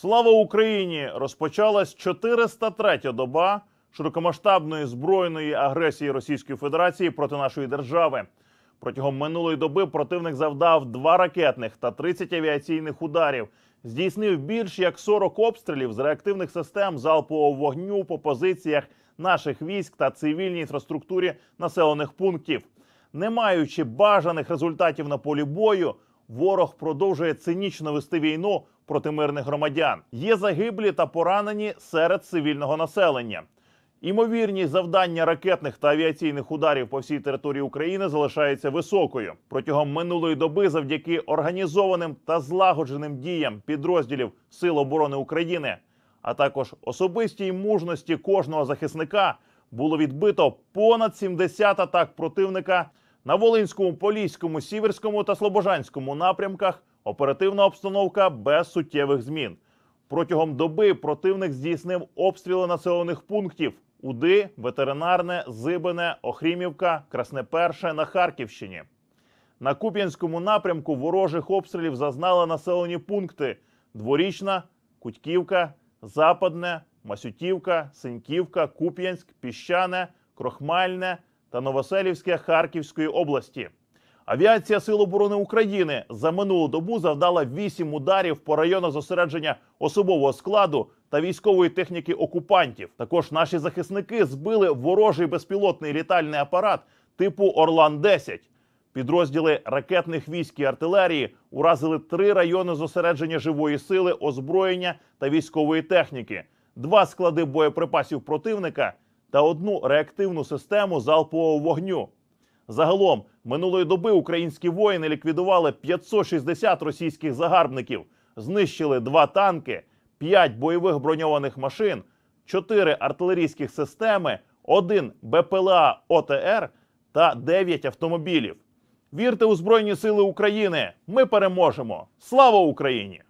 Слава Україні! Розпочалась 403 доба широкомасштабної збройної агресії Російської Федерації проти нашої держави. Протягом минулої доби противник завдав два ракетних та 30 авіаційних ударів, здійснив більш як 40 обстрілів з реактивних систем залпового вогню по позиціях наших військ та цивільній інфраструктурі населених пунктів. Не маючи бажаних результатів на полі бою, ворог продовжує цинічно вести війну проти мирних громадян. Є загиблі та поранені серед цивільного населення. Імовірність завдання ракетних та авіаційних ударів по всій території України залишається високою. Протягом минулої доби, завдяки організованим та злагодженим діям підрозділів Сил оборони України, а також особистій мужності кожного захисника, було відбито понад 70 атак противника на Волинському, Поліському, Сіверському та Слобожанському напрямках. Оперативна обстановка без суттєвих змін. Протягом доби противник здійснив обстріли населених пунктів Уди, Ветеринарне, Зибине, Охрімівка, Красне Перше на Харківщині. На Куп'янському напрямку ворожих обстрілів зазнали населені пункти: Дворічна, Кутьківка, Западне, Масютівка, Синьківка, Куп'янськ, Піщане, Крохмальне та Новоселівське Харківської області. Авіація Сил оборони України за минулу добу завдала 8 ударів по районах зосередження особового складу та військової техніки окупантів. Також наші захисники збили ворожий безпілотний літальний апарат типу Орлан 10 Підрозділи ракетних військ і артилерії уразили три райони зосередження живої сили, озброєння та військової техніки, два склади боєприпасів противника та одну реактивну систему залпового вогню. Загалом минулої доби українські воїни ліквідували 560 російських загарбників, знищили два танки, 5 бойових броньованих машин, 4 артилерійських системи, 1 БПЛА ОТР та 9 автомобілів. Вірте у Збройні Сили України! Ми переможемо! Слава Україні!